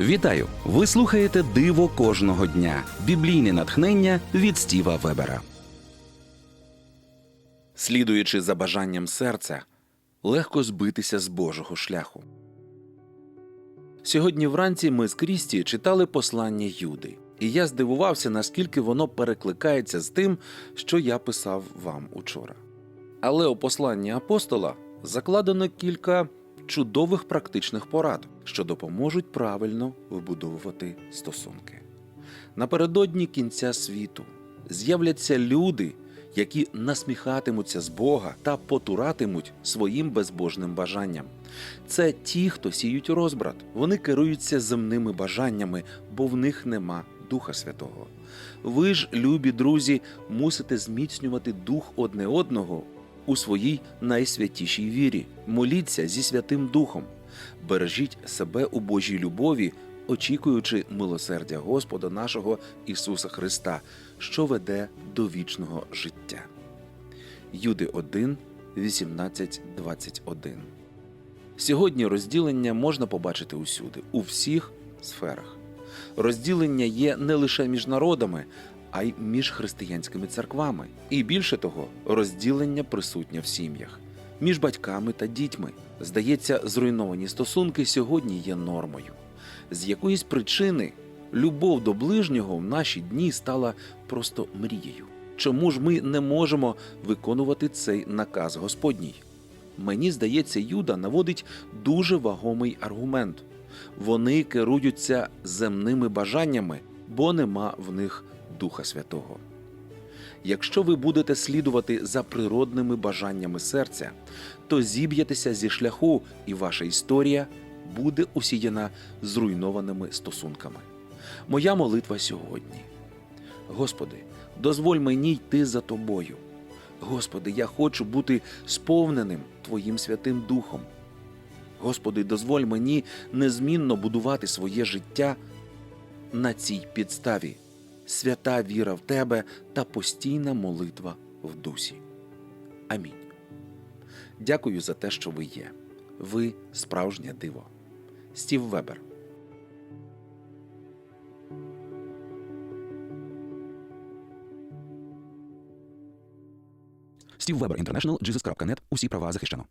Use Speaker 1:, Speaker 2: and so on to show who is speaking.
Speaker 1: Вітаю! Ви слухаєте Диво кожного дня. Біблійне натхнення від Стіва Вебера. Слідуючи за бажанням серця, легко збитися з Божого шляху. Сьогодні вранці ми з Крісті читали послання Юди, і я здивувався, наскільки воно перекликається з тим, що я писав вам учора. Але у посланні апостола закладено кілька чудових практичних порад, що допоможуть правильно вибудовувати стосунки. Напередодні кінця світу з'являться люди, які насміхатимуться з Бога та потуратимуть своїм безбожним бажанням. Це ті, хто сіють розбрат. Вони керуються земними бажаннями, бо в них нема Духа Святого. Ви ж, любі друзі, мусите зміцнювати дух одне одного у своїй найсвятішій вірі. Моліться зі Святим Духом, бережіть себе у Божій любові, очікуючи милосердя Господа нашого Ісуса Христа, що веде до вічного життя. Юди 1, 18, 21 Сьогодні розділення можна побачити усюди, у всіх сферах. Розділення є не лише між народами, а й між християнськими церквами. І більше того, розділення присутнє в сім'ях, між батьками та дітьми. Здається, зруйновані стосунки сьогодні є нормою. З якоїсь причини любов до ближнього в наші дні стала просто мрією. Чому ж ми не можемо виконувати цей наказ Господній? Мені здається, Юда наводить дуже вагомий аргумент. Вони керуються земними бажаннями, бо нема в них Духа Святого. Якщо ви будете слідувати за природними бажаннями серця, то зіб'єтеся зі шляху, і ваша історія буде усіяна зруйнованими стосунками. Моя молитва сьогодні. Господи, дозволь мені йти за тобою. Господи, я хочу бути сповненим Твоїм Святим Духом. Господи, дозволь мені незмінно будувати своє життя на цій підставі, свята віра в Тебе та постійна молитва в дусі. Амінь. Дякую за те, що ви є. Ви справжнє диво. Стів Вебер. Стів Вебер Інтернешнл, Jesus.net. Усі права захищено.